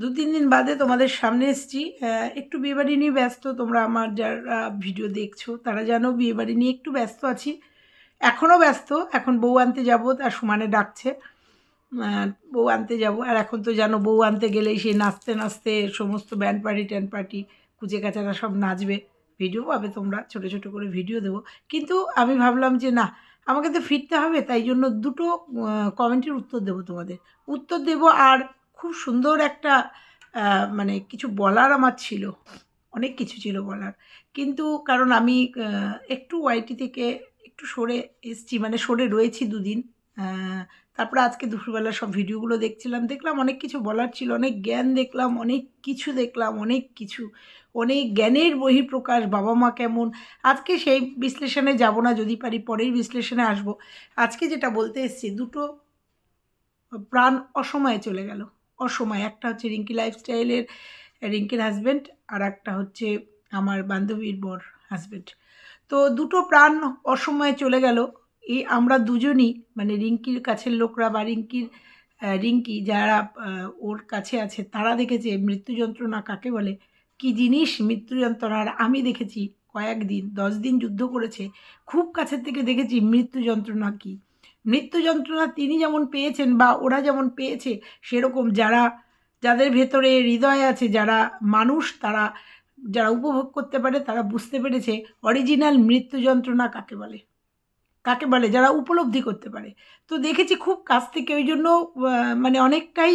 দু তিন দিন বাদে তোমাদের সামনে এসেছি। একটু বিয়েবাড়ি নিয়ে ব্যস্ত, তোমরা আমার যারা ভিডিও দেখছ, তারা জানো বিয়েবাড়ি নিয়ে একটু ব্যস্ত আছি। এখনও ব্যস্ত, এখন বউ আনতে যাব তার সমানে ডাকছে। বউ আনতে যাব, আর এখন তো জানো বউ আনতে গেলেই সেই নাচতে নাচতে সমস্ত ব্যান্ড পার্টি, ট্যান্ড পার্টি, কুচে কাচারা সব নাচবে। ভিডিও পাবে তোমরা, ছোট ছোট করে ভিডিও দেবো। কিন্তু আমি ভাবলাম যে না, আমাকে তো ফিরতে হবে, তাই জন্য দুটো কমেন্টের উত্তর দেবো তোমাদের। উত্তর দেবো আর খুব সুন্দর একটা মানে কিছু বলার আমার ছিল। অনেক কিছু ছিল বলার। কিন্তু কারণ আমি একটু ওয়াইটি থেকে একটু সরে এসছি মানে সরে রয়েছি দুদিন। তারপরে আজকে দুপুরবেলা সব ভিডিওগুলো দেখছিলাম। দেখলাম অনেক কিছু বলার ছিল, অনেক জ্ঞান দেখলাম, অনেক কিছু দেখলাম, অনেক কিছু। অনেক জ্ঞানের বহিঃপ্রকাশ, বাবা মা কেমন। আজকে সেই বিশ্লেষণে যাব না, যদি পারি পরের বিশ্লেষণে আসব। আজকে যেটা বলতে এসেছি, দুটো প্রাণ অসময়ে চলে গেল। অসময়। একটা হচ্ছে রিঙ্কি লাইফস্টাইলের রিঙ্কির হাজব্যান্ড আর একটা হচ্ছে আমার বান্ধবীর বর হাজব্যান্ড তো দুটো প্রাণ অসময়ে চলে গেল। এই আমরা দুজনই মানে রিঙ্কির কাছের লোকরা বা রিঙ্কির রিঙ্কি যারা ওর কাছে আছে, তারা দেখেছে মৃত্যু যন্ত্রণা কাকে বলে? কি জিনিস মৃত্যু যন্ত্রণা? আর আমি দেখেছি কয়েকদিন, দশ দিন যুদ্ধ করেছে, খুব কাছের থেকে দেখেছি মৃত্যু যন্ত্রণা কী? মৃত্যু যন্ত্রণা তিনি যেমন পেয়েছেন বা ওরা যেমন পেয়েছে, সেরকম যারা, যাদের ভেতরে হৃদয় আছে, যারা মানুষ, তারা, যারা উপভোগ করতে পারে, তারা বুঝতে পেরেছে অরিজিনাল মৃত্যু যন্ত্রণা কাকে বলে কাকে বলে, যারা উপলব্ধি করতে পারে। তো দেখেছি খুব কাছ থেকে ওই জন্য মানে অনেকটাই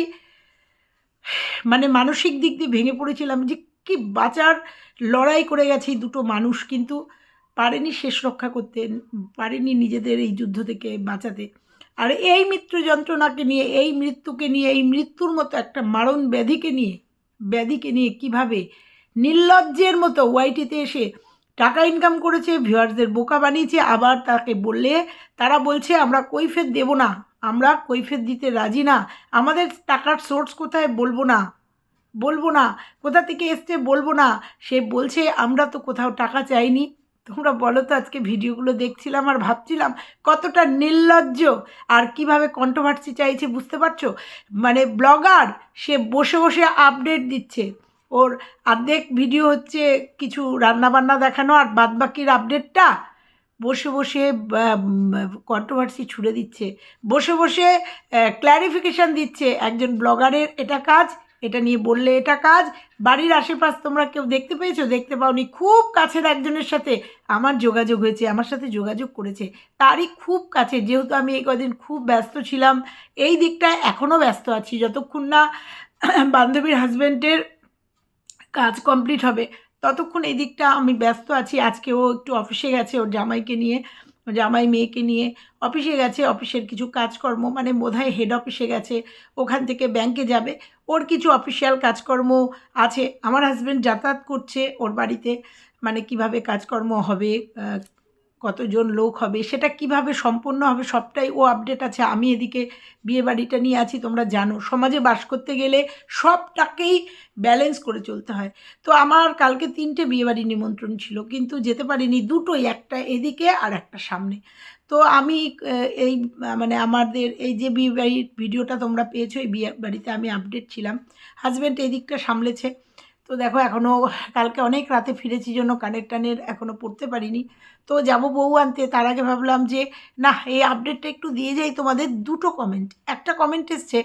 মানে মানসিক দিক দিয়ে ভেঙে পড়েছিলাম যে কি বাঁচার লড়াই করে গেছে দুটো মানুষ। কিন্তু পারেনি শেষ রক্ষা করতে, পারেনি নিজেদের এই যুদ্ধ থেকে বাঁচাতে। আর এই মৃত্যু যন্ত্রণাকে নিয়ে, এই মৃত্যুকে নিয়ে, এই মৃত্যুর মতো একটা মারণ ব্যাধিকে নিয়ে ব্যাধিকে নিয়ে কীভাবে নির্লজ্জের মতো ওয়াইটিতে এসে টাকা ইনকাম করেছে, ভিউয়ার্সদের বোকা বানিয়েছে, আবার তাকে বললে, তারা বলছে, আমরা কৈফের দেব না, আমরা কৈফের দিতে রাজি না, আমাদের টাকার সোর্স কোথায় বলব না বলব না, কোথা থেকে এসছে বলব না। সে বলছে, আমরা তো কোথাও টাকা চাইনি তোমরা বলো তো, আজকে ভিডিওগুলো দেখছিলাম আর ভাবছিলাম কতটা নির্লজ্জ আর কীভাবে কন্ট্রোভার্সি চাইছে বুঝতে পারছ? মানে ব্লগার সে বসে বসে আপডেট দিচ্ছে। ওর অর্ধেক ভিডিও হচ্ছে কিছু রান্নাবান্না দেখানো আর বাদবাকির আপডেটটা বসে বসে কন্ট্রোভার্সি ছুড়ে দিচ্ছে। বসে বসে ক্ল্যারিফিকেশান দিচ্ছে একজন ব্লগারের এটা কাজ এটা নিয়ে বললে এটা কাজ। বাড়ির আশেপাশ তোমরা কেউ দেখতে পেয়েছ? দেখতে পাওনি। খুব কাছের একজনের সাথে আমার যোগাযোগ হয়েছে, আমার সাথে যোগাযোগ করেছে। তারই খুব কাছে, যেহেতু আমি এই কদিন খুব ব্যস্ত ছিলাম, এই দিকটায় এখনও ব্যস্ত আছি। যতক্ষণ না বান্ধবীর হাজব্যান্ডের কাজ কমপ্লিট হবে, ততক্ষণ এই দিকটা আমি ব্যস্ত আছি। আজকে ও একটু অফিসে গেছে ওর জামাইকে নিয়ে। জামাই মেয়েকে নিয়ে অফিসে গেছে, অফিসের কিছু কাজকর্ম মানে বোধহয় হেড অফিসে গেছে, ওখান থেকে ব্যাংকে যাবে। ওর কিছু অফিসিয়াল কাজকর্ম আছে। আমার হাজব্যান্ড যাতায়াত করছে ওর বাড়িতে মানে কীভাবে কাজকর্ম হবে কতজন লোক হবে, সেটা কীভাবে সম্পন্ন হবে, সবটাই ও আপডেট আছে। আমি এদিকে বিয়ে বাড়িটা নিয়ে আছি, তোমরা জানো। সমাজে বাস করতে গেলে সবটাকেই ব্যালেন্স করে চলতে হয়। তো আমার কালকে তিনটে বিয়েবাড়ি নিমন্ত্রণ ছিল, কিন্তু যেতে পারিনি দুটোই, একটা এদিকে আর একটা সামনে। তো আমি এই মানে আমাদের এই যে বিয়ে বাড়ির ভিডিওটা তোমরা পেয়েছ, এই বিয়ে বাড়িতে আমি আপডেট ছিলাম। হাজব্যান্ড এদিকটা সামলেছে। তো দেখো এখনও কালকে অনেক রাতে ফিরেছি জন্য কানের টানের এখনও পড়তে পারিনি। তো যাব বউ আনতে, তার আগে ভাবলাম যে, না, এই আপডেটটা একটু দিয়ে যাই তোমাদের দুটো কমেন্ট একটা কমেন্ট এসছে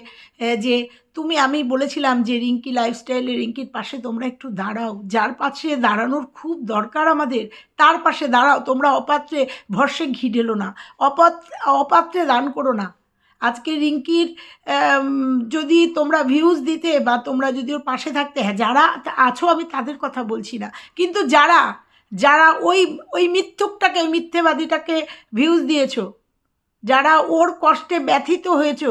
যে, তুমি, আমি বলেছিলাম যে, রিঙ্কি লাইফস্টাইলে রিঙ্কির পাশে তোমরা একটু দাঁড়াও। যার পাশে দাঁড়ানোর খুব দরকার আমাদের, তার পাশে দাঁড়াও। তোমরা অপাত্রে ভরসে ঘি ঢেলো না। অপাত্রে অপাত্রে দান করো না। আজকে রিঙ্কির যদি তোমরা ভিউজ দিতে বা তোমরা যদি ওর পাশে থাকতে হ্যাঁ যারা আছো আমি তাদের কথা বলছি না। কিন্তু যারা যারা ওই ওই মিথ্যুকটাকে, ওই মিথ্যেবাদীটাকে ভিউজ দিয়েছ, যারা ওর কষ্টে ব্যথিত হয়েছ,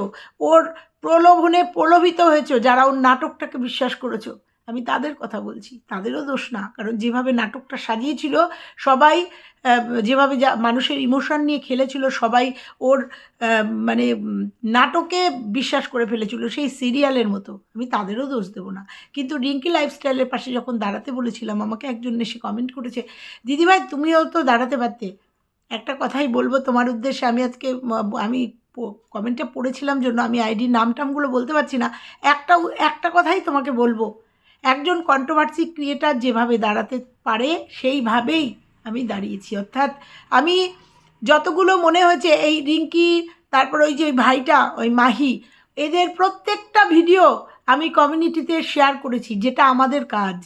ওর প্রলোভনে প্রলোভিত হয়েছো, যারা ওর নাটকটাকে বিশ্বাস করেছ আমি তাদের কথা বলছি, তাদেরও দোষ না। কারণ যেভাবে নাটকটা সাজিয়েছিল, সবাই যেভাবে যা মানুষের ইমোশন নিয়ে খেলেছিল, সবাই ওর মানে নাটকে বিশ্বাস করে ফেলেছিল সেই সিরিয়ালের মতো। আমি তাদেরও দোষ দেবো না। কিন্তু রিঙ্কি লাইফস্টাইলের পাশে যখন দাঁড়াতে বলেছিলাম, আমাকে একজন এসে কমেন্ট করেছে, দিদিভাই, তুমিও তো দাঁড়াতে পারতে। একটা কথাই বলব তোমার উদ্দেশ্যে, আমি আজকে আমি কমেন্টটা পড়েছিলাম জন্য, আমি আইডির নাম টামগুলো বলতে পারছি না। একটা একটা কথাই তোমাকে বলব। একজন কন্ট্রোভার্সি ক্রিয়েটার যেভাবে দাঁড়াতে পারে, সেইভাবেই আমি দাঁড়িয়েছি। অর্থাৎ আমি যতগুলো মনে হয়েছে, এই রিঙ্কি, তারপর ওই যে ওই ভাইটা, ওই মাহি, এদের প্রত্যেকটা ভিডিও আমি কমিউনিটিতে শেয়ার করেছি, যেটা আমাদের কাজ,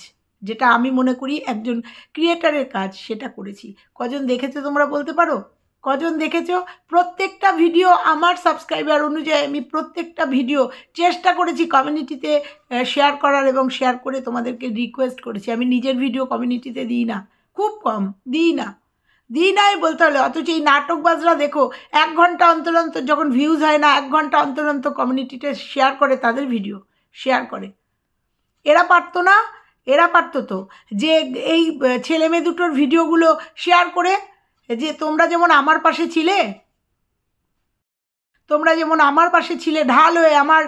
যেটা আমি মনে করি একজন ক্রিয়েটারের কাজ, সেটা করেছি। কজন দেখেছ তোমরা বলতে পারো? কজন দেখেছ? প্রত্যেকটা ভিডিও আমার সাবস্ক্রাইবার অনুযায়ী আমি প্রত্যেকটা ভিডিও চেষ্টা করেছি কমিউনিটিতে শেয়ার করার এবং শেয়ার করে তোমাদেরকে রিকোয়েস্ট করেছি। আমি নিজের ভিডিও কমিউনিটিতে দিই না। খুব কম, দিই না। দিই নাই বলতে হলে, অথচ এই নাটকবাজরা দেখো, এক ঘণ্টা অন্তর অন্তর যখন ভিউজ হয় না, এক ঘণ্টা অন্তর অন্তর কমিউনিটিতে শেয়ার করে তাদের ভিডিও শেয়ার করে। এরা পারতো না, এরা পারতো তো। যে এই ছেলে মেয়ে দুটোর ভিডিওগুলো শেয়ার করে যে তোমরা যেমন আমার পাশে ছিলে, তোমরা যেমন আমার পাশে ছিলে, ঢাল হয়ে আমার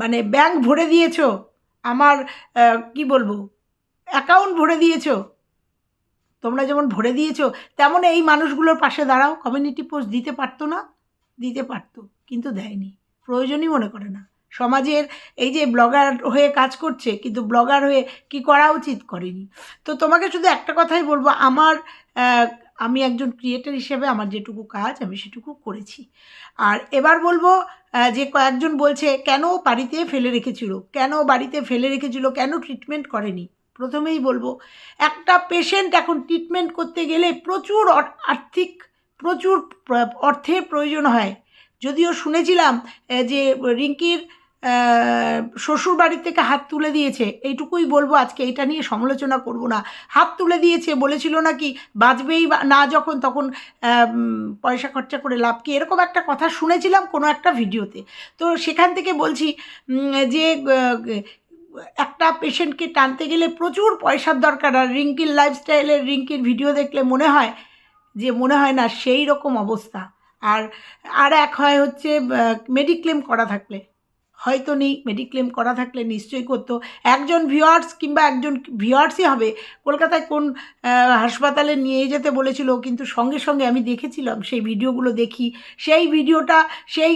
মানে ব্যাংক ভরে দিয়েছ, আমার কি বলব অ্যাকাউন্ট ভরে দিয়েছ, তোমরা যেমন ভরে দিয়েছ, তেমন এই মানুষগুলোর পাশে দাঁড়াও কমিউনিটি পোস্ট দিতে পারতো না, দিতে পারতো, কিন্তু দেয়নি, প্রয়োজনই মনে করে না। সমাজের এই যে ব্লগার হয়ে কাজ করছে, কিন্তু ব্লগার হয়ে কি করা উচিত করেনি। তো তোমাকে শুধু একটা কথাই বলব, আমার আমি একজন ক্রিয়েটার হিসেবে আমার যেটুকু কাজ আমি সেটুকু করেছি। আর এবার বলব যে কয়েকজন বলছে, কেন বাড়িতে ফেলে রেখেছিল? কেন বাড়িতে ফেলে রেখেছিল? কেন ট্রিটমেন্ট করেনি? প্রথমেই বলব, একটা পেশেন্ট এখন ট্রিটমেন্ট করতে গেলে প্রচুর আর্থিক, প্রচুর অর্থের প্রয়োজন হয়। যদিও শুনেছিলাম যে রিঙ্কির শ্বশুর বাড়ির থেকে হাত তুলে দিয়েছে। এইটুকুই বলব আজকে, এটা নিয়ে সমালোচনা করব না। হাত তুলে দিয়েছে, বলেছিল নাকি বাঁচবেই না যখন, তখন পয়সা খরচা করে লাভ কি? এরকম একটা কথা শুনেছিলাম কোনো একটা ভিডিওতে। তো সেখান থেকে বলছি যে একটা পেশেন্টকে টানতে গেলে প্রচুর পয়সার দরকার। আর রিঙ্কির লাইফস্টাইলের রিঙ্কির ভিডিও দেখলে মনে হয় যে, মনে হয় না সেই রকম অবস্থা। আর আর এক হয় হচ্ছে মেডিক্লেম করা থাকলে। হয়তো নেই মেডিক্লেম করা থাকলে নিশ্চয়ই করতো। একজন ভিওয়ার্স কিংবা একজন ভিওয়ার্সই হবে, কলকাতায় কোন হাসপাতালে নিয়ে যেতে বলেছিল, কিন্তু সঙ্গে সঙ্গে আমি দেখেছিলাম, সেই ভিডিওগুলো দেখি, সেই ভিডিওটা সেই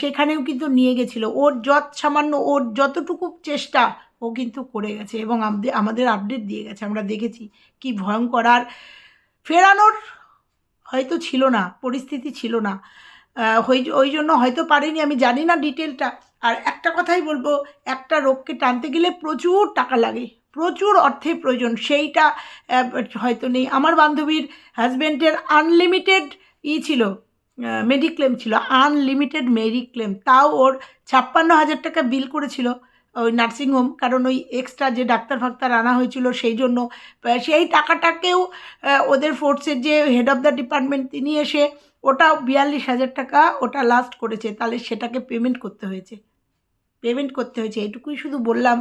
সেখানেও কিন্তু নিয়ে গেছিল। ওর যত সামান্য, ওর যতটুকু চেষ্টা, ও কিন্তু করে গেছে এবং আমাদের আপডেট দিয়ে গেছে। আমরা দেখেছি কি ভয়ঙ্কর। আর ফেরানোর হয়তো ছিল না, পরিস্থিতি ছিল না। ওই জন্য হয়তো পারেনি, আমি জানি না ডিটেলটা আর একটা কথাই বলব, একটা রোগকে টানতে গেলে প্রচুর টাকা লাগে, প্রচুর অর্থের প্রয়োজন। সেইটা হয়তো নেই। আমার বান্ধবীর হাজব্যান্ডের আনলিমিটেড ই ছিল মেডিক্লেম ছিল আনলিমিটেড মেডিক্লেম তাও ওর ছাপ্পান্ন হাজার টাকা বিল করেছিল ওই নার্সিংহোম কারণ ওই এক্সট্রা যে ডাক্তার ফাক্তার আনা হয়েছিল সেই জন্য। সেই টাকাটাকেও ওদের ফোর্সের যে হেড অফ দ্য ডিপার্টমেন্ট তিনি এসে ওটা বিয়াল্লিশ হাজার টাকা ওটা লাস্ট করেছে, তাহলে সেটাকে পেমেন্ট করতে হয়েছে। পেমেন্ট করতে হয়েছে। এটুকুই শুধু বললাম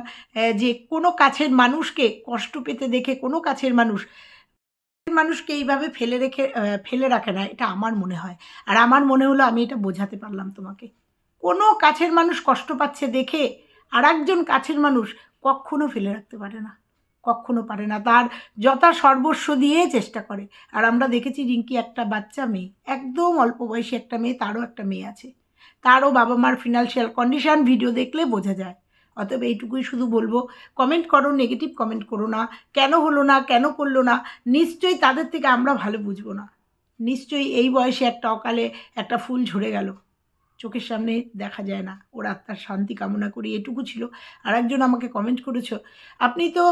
যে কোনো কাছের মানুষকে কষ্ট পেতে দেখে কোনো কাছের মানুষ, মানুষকে এইভাবে ফেলে রেখে ফেলে রাখে না, এটা আমার মনে হয়। আর আমার মনে হলো আমি এটা বোঝাতে পারলাম তোমাকে। কোনো কাছের মানুষ কষ্ট পাচ্ছে দেখে আর একজন কাছের মানুষ কখনো ফেলে রাখতে পারে না, কখনো পারে না। তার যথা সর্বস্ব দিয়ে চেষ্টা করে। আর আমরা দেখেছি রিঙ্কি একটা বাচ্চা মেয়ে, একদম অল্প বয়সী একটা মেয়ে, তারও একটা মেয়ে আছে। তারও বাবা মার ফিনান্সিয়াল কন্ডিশান ভিডিও দেখলে বোঝা যায়। অতএব এইটুকুই শুধু বলব কমেন্ট করো নেগেটিভ কমেন্ট করো না, কেন হলো না, কেন করল না, নিশ্চয়ই তাদের থেকে আমরা ভালো বুঝব না। নিশ্চয়ই এই বয়সে একটা অকালে একটা ফুল ঝরে গেল। চোখের সামনে দেখা যায় না, ওর আত্মার শান্তি কামনা করি, এটুকু ছিল। আর একজন আমাকে কমেন্ট করেছ, আপনি তো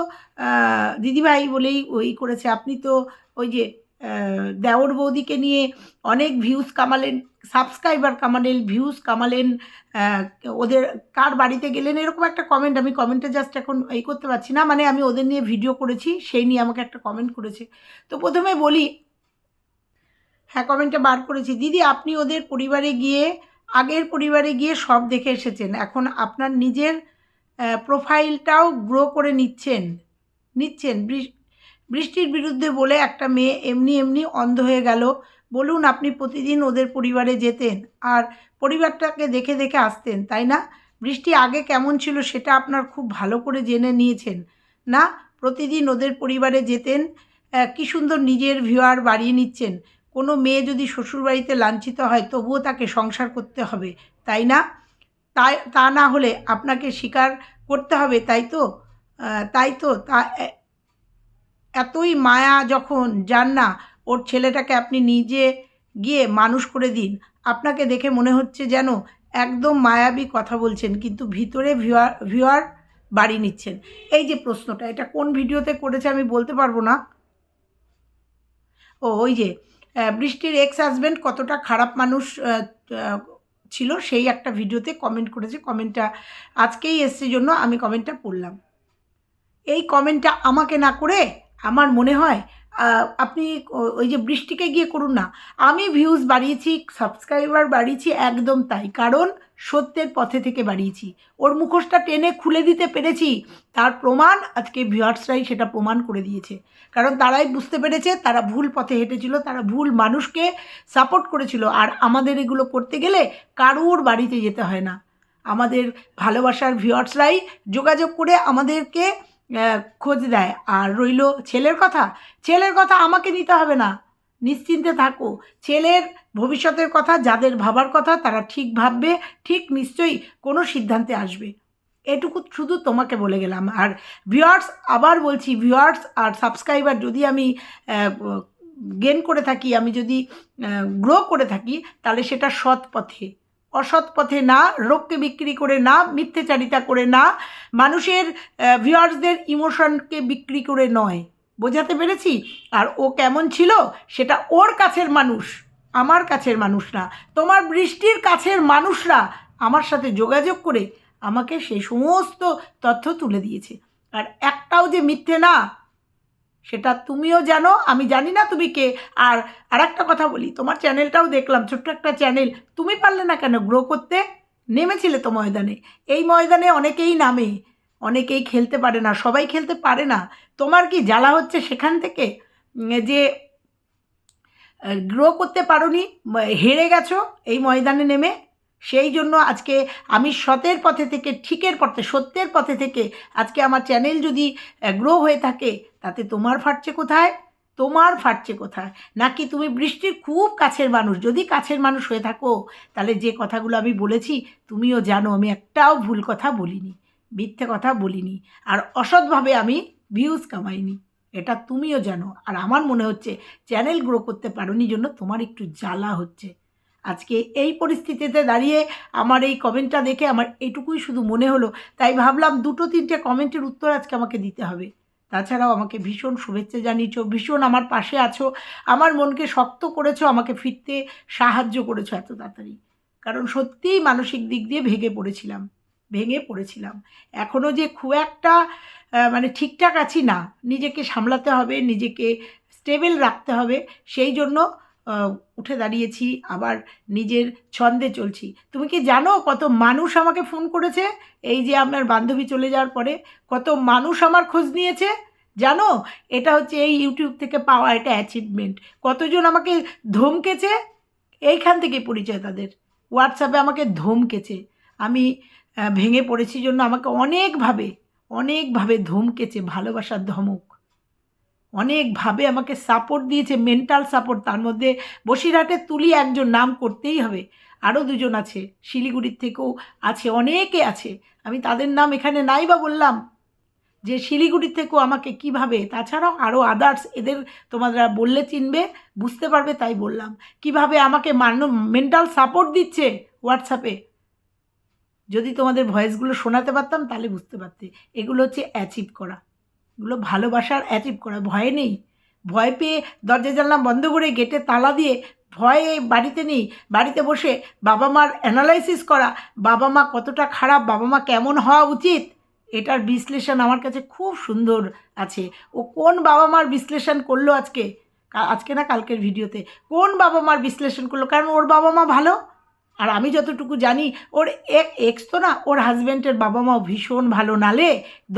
দিদিভাই বলেই ওই করেছে, আপনি তো ওই যে দেওর বৌদিকে নিয়ে অনেক ভিউজ কামালেন সাবস্ক্রাইবার কামালেন ভিউজ কামালেন ওদের কার বাড়িতে গেলেন, এরকম একটা কমেন্ট আমি কমেন্টে জাস্ট এখন এই করতে পারছি না মানে আমি ওদের নিয়ে ভিডিও করেছি, সেই নিয়ে আমাকে একটা কমেন্ট করেছে। তো প্রথমে বলি হ্যাঁ কমেন্টটা বার করেছি, দিদি, আপনি ওদের পরিবারে গিয়ে, আগের পরিবারে গিয়ে সব দেখে এসেছেন, এখন আপনার নিজের প্রোফাইলটাও গ্রো করে নিচ্ছেন নিচ্ছেন। বৃষ্টির বিরুদ্ধে বলে একটা মেয়ে এমনি এমনি অন্ধ হয়ে গেল বলুন আপনি প্রতিদিন ওদের পরিবারে যেতেন আর পরিবারটাকে দেখে দেখে আসতেন, তাই না? বৃষ্টি আগে কেমন ছিল সেটা আপনার খুব ভালো করে জেনে নিয়েছেন, না? প্রতিদিন ওদের পরিবারে যেতেন কি সুন্দর নিজের ভিউয়ার বাড়িয়ে নিচ্ছেন। কোনো মেয়ে যদি শ্বশুরবাড়িতে লাঞ্ছিত হয় তবুও তাকে সংসার করতে হবে, তাই না? তাই, তা না হলে আপনাকে স্বীকার করতে হবে, তাই তো? তাই তো? তা এতই মায়া যখন যান না ওর ছেলেটাকে আপনি নিজে গিয়ে মানুষ করে দিন। আপনাকে দেখে মনে হচ্ছে যেন একদম মায়াবী কথা বলছেন, কিন্তু ভিতরে ভিউয়ার ভিউয়ার বাড়ি নিচ্ছেন। এই যে প্রশ্নটা, এটা কোন ভিডিওতে করেছে আমি বলতে পারব না। ও, ওই যে বৃষ্টির এক্স হাজব্যান্ড কতটা খারাপ মানুষ ছিল সেই একটা ভিডিওতে কমেন্ট করেছে। কমেন্টটা আজকেই এসছে জন্য আমি কমেন্টটা পড়লাম। এই কমেন্টটা আমাকে না করে আমার মনে হয় আপনি ওই যে বৃষ্টিকে গিয়ে করুন না। আমি ভিউজ বাড়িয়েছি সাবস্ক্রাইবার বাড়িয়েছি, একদম তাই। কারণ সত্যের পথে থেকে বাড়িয়েছি। ওর মুখোশটা টেনে খুলে দিতে পেরেছি। তার প্রমাণ আজকে ভিউয়ার্সরাই সেটা প্রমাণ করে দিয়েছে। কারণ তারাই বুঝতে পেরেছে, তারা ভুল পথে হেঁটেছিল, তারা ভুল মানুষকে সাপোর্ট করেছিল। আর আমাদের এগুলো করতে গেলে কারুর বাড়িতে যেতে হয় না। আমাদের ভালোবাসার ভিউয়ার্সরাই যোগাযোগ করে আমাদেরকে খোঁজ দেয় আর রইল ছেলের কথা? ছেলের কথা আমাকে নিতে হবে না। নিশ্চিন্তে থাকো। ছেলের ভবিষ্যতের কথা, যাদের ভাবার কথা, তারা ঠিক ভাববে, ঠিক নিশ্চয়ই কোনো সিদ্ধান্তে আসবে। এটুকু শুধু তোমাকে বলে গেলাম। আর ভিউয়ার্স আবার বলছি ভিউয়ার্স আর সাবস্ক্রাইবার যদি আমি গেন করে থাকি, আমি যদি গ্রো করে থাকি, তাহলে সেটা সৎ পথে। অসৎ পথে না রোগকে বিক্রি করে না, মিথ্যেচারিতা করে না, মানুষের ভিউয়ার্সদের ইমোশনকে বিক্রি করে নয়। বোঝাতে পেরেছি? আর ও কেমন ছিল? সেটা ওর কাছের মানুষ, আমার কাছের মানুষ না তোমার বৃষ্টির কাছের মানুষরা আমার সাথে যোগাযোগ করে আমাকে সেই সমস্ত তথ্য তুলে দিয়েছে। আর একটাও যে মিথ্যে না সেটা তুমিও জানো, আমি জানি না তুমি কে। আর আর একটা কথা বলি, তোমার চ্যানেলটাও দেখলাম, ছোট্ট একটা চ্যানেল, তুমি পারলে না কেন গ্রো করতে? নেমেছিলে তো ময়দানে। এই ময়দানে অনেকেই নামে, অনেকেই খেলতে পারে না, সবাই খেলতে পারে না। তোমার কি জ্বালা হচ্ছে সেখান থেকে? যে গ্রো করতে পারোনি হেরে গেছো এই ময়দানে নেমে? সেই জন্য আজকে আমি সতের পথে থেকে, ঠিকের পথে, সত্যের পথে থেকে আজকে আমার চ্যানেল যদি গ্রো হয়ে থাকে, তাতে তোমার ফাটছে কোথায়? তোমার ফাটছে কোথায়? নাকি তুমি বৃষ্টির খুব কাছের মানুষ, যদি কাছের মানুষ হয়ে থাকো, তাহলে যে কথাগুলো আমি বলেছি, তুমিও জানো, আমি একটাও ভুল কথা বলিনি, মিথ্যে কথা বলিনি, আর অসৎভাবে আমি ভিউজ কামাইনি, এটা তুমিও জানো, আর আমার মনে হচ্ছে চ্যানেল গ্রো করতে পারোনি জন্য তোমার একটু জ্বালা হচ্ছে। আজকে এই পরিস্থিতিতে দাঁড়িয়ে আমার এই কমেন্টটা দেখে আমার এটুকুই শুধু মনে হলো। তাই ভাবলাম দুটো তিনটে কমেন্টের উত্তর আজকে আমাকে দিতে হবে। তাছাড়াও আমাকে ভীষণ শুভেচ্ছা জানিয়েছো, ভীষণ আমার পাশে আছো, আমার মনকে শক্ত করেছ, আমাকে ফিরতে সাহায্য করেছ এত তাড়াতাড়ি। কারণ সত্যিই মানসিক দিক দিয়ে ভেঙে পড়েছিলাম ভেঙে পড়েছিলাম। এখনও যে খুব একটা মানে ঠিকঠাক আছি না, নিজেকে সামলাতে হবে, নিজেকে স্টেবল রাখতে হবে, সেই জন্য উঠে দাঁড়িয়েছি, আবার নিজের ছন্দে চলছি। তুমি কি জানো কত মানুষ আমাকে ফোন করেছে? এই যে আপনার বান্ধবী চলে যাওয়ার পরে কত মানুষ আমার খোঁজ নিয়েছে? জানো? এটা হচ্ছে এই ইউটিউব থেকে পাওয়া এটা অ্যাচিভমেন্ট কতজন আমাকে ধমকেছে? এইখান থেকে পরিচয় তাদের। হোয়াটসঅ্যাপে আমাকে ধমকেছে। আমি ভেঙে পড়েছি জন্য আমাকে অনেকভাবে অনেকভাবে ধমকেছে, ভালোবাসার ধমক। অনেকভাবে আমাকে সাপোর্ট দিয়েছে মেন্টাল সাপোর্ট তার মধ্যে বসিরহাটের তুলি একজন নাম করতেই হবে। আরও দুজন আছে, শিলিগুড়ির থেকেও আছে, অনেকে আছে। আমি তাদের নাম এখানে নাই বা বললাম। যে শিলিগুড়ি থেকেও আমাকে কীভাবে, তাছাড়াও আরও আদার্স এদের তোমরা বললে চিনবে, বুঝতে পারবে তাই বললাম। কীভাবে আমাকে মান মেন্টাল সাপোর্ট দিচ্ছে হোয়াটসঅ্যাপে যদি তোমাদের ভয়েসগুলো শোনাতে পারতাম তাহলে বুঝতে পারতে। এগুলো হচ্ছে অ্যাচিভ করা। এগুলো ভালোবাসার অ্যাচিভ করা। ভয় নেই। ভয় পেয়ে দরজা জানলা বন্ধ করে গেটে তালা দিয়ে ভয়ে বাড়িতে নেই। বাড়িতে বসে বাবা মার অ্যানালাইসিস করা, বাবা মা কতটা খারাপ, বাবা মা কেমন হওয়া উচিত, এটার বিশ্লেষণ আমার কাছে খুব সুন্দর আছে। ও কোন বাবা মার বিশ্লেষণ করল আজকে? আজকে না কালকের ভিডিওতে কোন বাবা মার বিশ্লেষণ করল? কারণ ওর বাবা মা ভালো? আর আমি যতটুকু জানি, ওর এক এক্স তো না, ওর হাজব্যান্ডের বাবা মাও ভীষণ ভালো নালে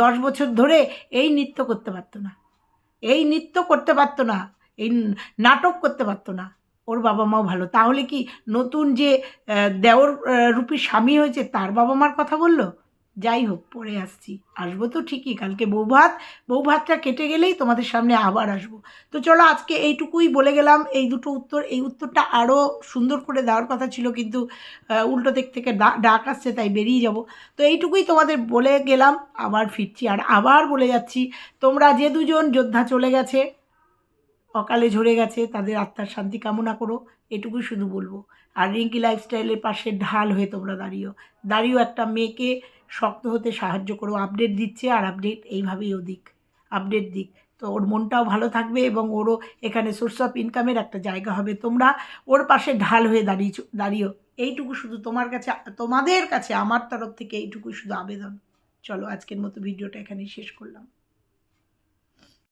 দশ বছর ধরে এই নৃত্য করতে পারতো না। এই নৃত্য করতে পারতো না, এই নাটক করতে পারতো না, ওর বাবা মাও ভালো। তাহলে কি নতুন যে দেওর রূপী স্বামী হয়েছে, তার বাবা মার কথা বলল? যাই হোক পরে আসছি। আসব তো ঠিকই, কালকে বউ ভাত বউ ভাতটা কেটে গেলেই তোমাদের সামনে আবার আসব। তো চলো, আজকে এইটুকুই বলে গেলাম, এই দুটো উত্তর, এই উত্তরটা আরও সুন্দর করে দেওয়ার কথা ছিল, কিন্তু উল্টো দিক থেকে ডাক আসছে, তাই বেরিয়ে যাব। তো এইটুকুই তোমাদের বলে গেলাম, আবার ফিরছি, আর আবার বলে যাচ্ছি, তোমরা যে দুজন যোদ্ধা চলে গেছে, অকালে ঝরে গেছে, তাদের আত্মার শান্তি কামনা করো, এটুকুই শুধু বলব। আর রিঙ্কি লাইফস্টাইলের পাশে ঢাল হয়ে তোমরা দাঁড়িয়েও দাঁড়িয়েও একটা মেয়েকে শক্ত হতে সাহায্য করো আপডেট দিচ্ছে আর আপডেট এইভাবেই ও দিক আপডেট দিক। তো ওর মনটাও ভালো থাকবে এবং ওরও এখানে সোর্স অফ ইনকামের একটা জায়গা হবে। তোমরা ওর পাশে ঢাল হয়ে দাঁড়িয়ে দাঁড়িয়েও। এইটুকু শুধু তোমার কাছে, তোমাদের কাছে, আমার তরফ থেকে এইটুকু শুধু আবেদন। চলো আজকের মতো ভিডিওটা এখানেই শেষ করলাম।